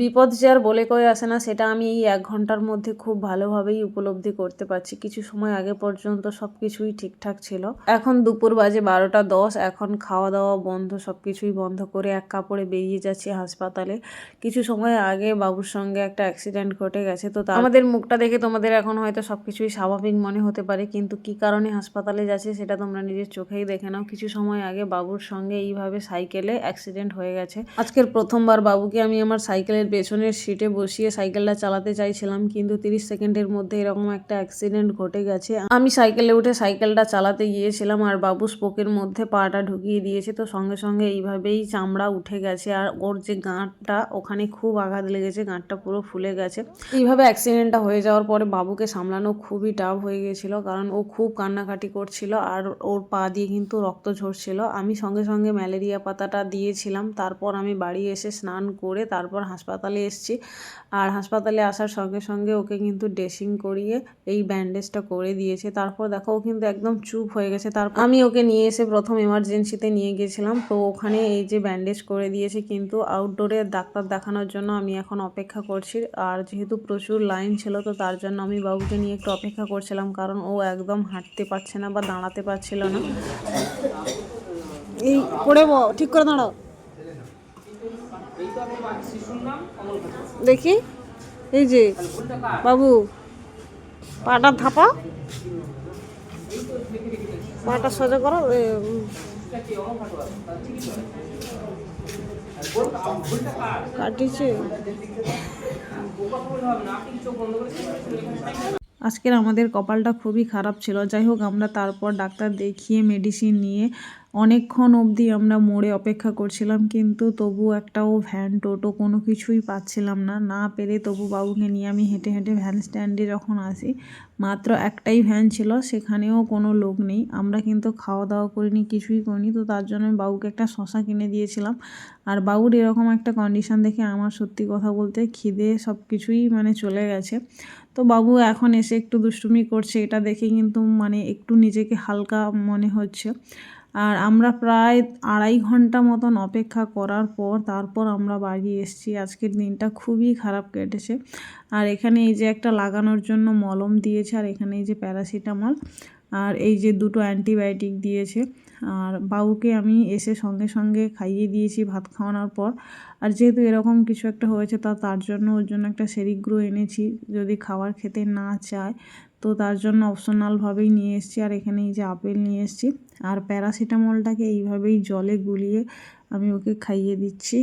বিপদ যে আর বলে কয়ে আসে না, সেটা আমি এই এক ঘণ্টার মধ্যে খুব ভালোভাবেই উপলব্ধি করতে পারছি। কিছু সময় আগে পর্যন্ত সব কিছুই ঠিকঠাক ছিল। এখন দুপুর বাজে বারোটা দশ, এখন খাওয়া দাওয়া বন্ধ সব কিছুই বন্ধ করে এক কাপড়ে বেরিয়ে যাচ্ছি হাসপাতালে। কিছু সময় আগে বাবুর সঙ্গে একটা অ্যাক্সিডেন্ট ঘটে গেছে, তো আমাদের মুখটা দেখে তোমাদের এখন হয়তো সব কিছুই স্বাভাবিক মনে হতে পারে, কিন্তু কি কারণে হাসপাতালে যাচ্ছে সেটা তোমরা নিজের চোখেই দেখে নাও। কিছু সময় আগে বাবুর সঙ্গে এইভাবে সাইকেলে অ্যাক্সিডেন্ট হয়ে গেছে। আজকের প্রথমবার বাবুকে আমি আমার সাইকেলের পেছনের সিটে বসিয়ে সাইকেলটা চালাতে চাইছিলাম, কিন্তু তিরিশ সেকেন্ডের মধ্যে এরকম একটা অ্যাক্সিডেন্ট ঘটে গেছে। আমি সাইকেলে উঠে সাইকেলটা চালাতে গিয়েছিলাম আর বাবু স্পোকের মধ্যে পাটা ঢুকিয়ে দিয়েছে, তো সঙ্গে সঙ্গে এইভাবেই চামড়া উঠে গেছে। আর ওর যে গাঁটটা, ওখানে খুব আঘাত লেগেছে, গাঁটটা পুরো ফুলে গেছে। এইভাবে অ্যাক্সিডেন্টটা হয়ে যাওয়ার পরে বাবুকে সামলানো খুবই টাফ হয়ে গেছিল, কারণ ও খুব কান্নাকাটি করছিল আর ওর পা দিয়ে কিন্তু রক্ত ঝরছিল। আমি সঙ্গে সঙ্গে ম্যালেরিয়া পাতাটা দিয়েছিলাম, তারপর আমি বাড়ি এসে স্নান করে তারপর হাসপাতালে এসেছি। আর হাসপাতালে আসার সঙ্গে সঙ্গে ওকে কিন্তু ড্রেসিং করিয়ে এই ব্যান্ডেজটা করে দিয়েছে। তারপর দেখো ও কিন্তু একদম চুপ হয়ে গেছে। তারপর আমি ওকে নিয়ে এসে প্রথম এমার্জেন্সিতে নিয়ে গেছিলাম। তো ওখানে এই যে ব্যান্ডেজ করে দিয়েছে কিন্তু আউটডোরে ডাক্তার দেখানোর জন্য আমি এখন অপেক্ষা করছি। আর যেহেতু প্রচুর লাইন ছিল, তো তার জন্য আমি বাবুকে নিয়ে একটু অপেক্ষা করছিলাম। কারণ ও একদম হাঁটতে পারছে না বা দাঁড়াতে পারছিল না। এই ব- ঠিক করে দাঁড়াও। দেখি। এই যে, বাবু, পাটা থাপা। পাটা সোজা করো কাটিছে। আজকের আমাদের কপালটা খুবই খারাপ ছিল। যাই হোক, আমরা তারপর ডাক্তার দেখিয়ে মেডিসিন নিয়ে অনেকক্ষণ অবধি আমরা মোড়ে অপেক্ষা করছিলাম, কিন্তু তবু একটাও ভ্যান, টোটো কোনো কিছুই পাচ্ছিলাম না। না পেরে তবু বাবুকে নিয়ে আমি হেঁটে হেঁটে ভ্যান স্ট্যান্ডে যখন আসি, মাত্র একটাই ভ্যান ছিল, সেখানেও কোনো লোক নেই। আমরা কিন্তু খাওয়া দাওয়া করিনি, কিছুই করিনি, তো তার জন্য আমি বাবুকে একটা শশা কিনে দিয়েছিলাম। আর বাবুর এরকম একটা কন্ডিশন দেখে আমার সত্যি কথা বলতে খিদে সব কিছুই মানে চলে গেছে। তো বাবু এখন এসে একটু দুষ্টুমি করছে, এটা দেখে কিন্তু মানে একটু নিজেকে হালকা মনে হচ্ছে। আর আমরা প্রায় আড়াই ঘণ্টা মতন অপেক্ষা করার পর তারপর আমরা বাড়ি এসেছি। আজকের দিনটা খুবই খারাপ কেটেছে। আর এখানে এই যে একটা লাগানোর জন্য মলম দিয়েছে আর এখানে এই যে প্যারাসিটামল। আর এই যে দুটো অ্যান্টিবায়োটিক দিয়েছে, আর বাবুকে আমি এসে সঙ্গে সঙ্গে খাইয়ে দিয়েছি ভাত খাওয়ানোর পর। আর যেহেতু এরকম কিছু একটা হয়েছে, তা তার জন্য ওর জন্য একটা সেরিগ্রো এনেছি। যদি খাবার খেতে না চায়, তো তার জন্য অপশনালভাবেই নিয়ে এসেছি। আর এখানে এই যে আপেল নিয়ে এসেছি। আর প্যারাসিটামলটাকে এইভাবেই জলে গুলিয়ে আমি ওকে খাইয়ে দিচ্ছি।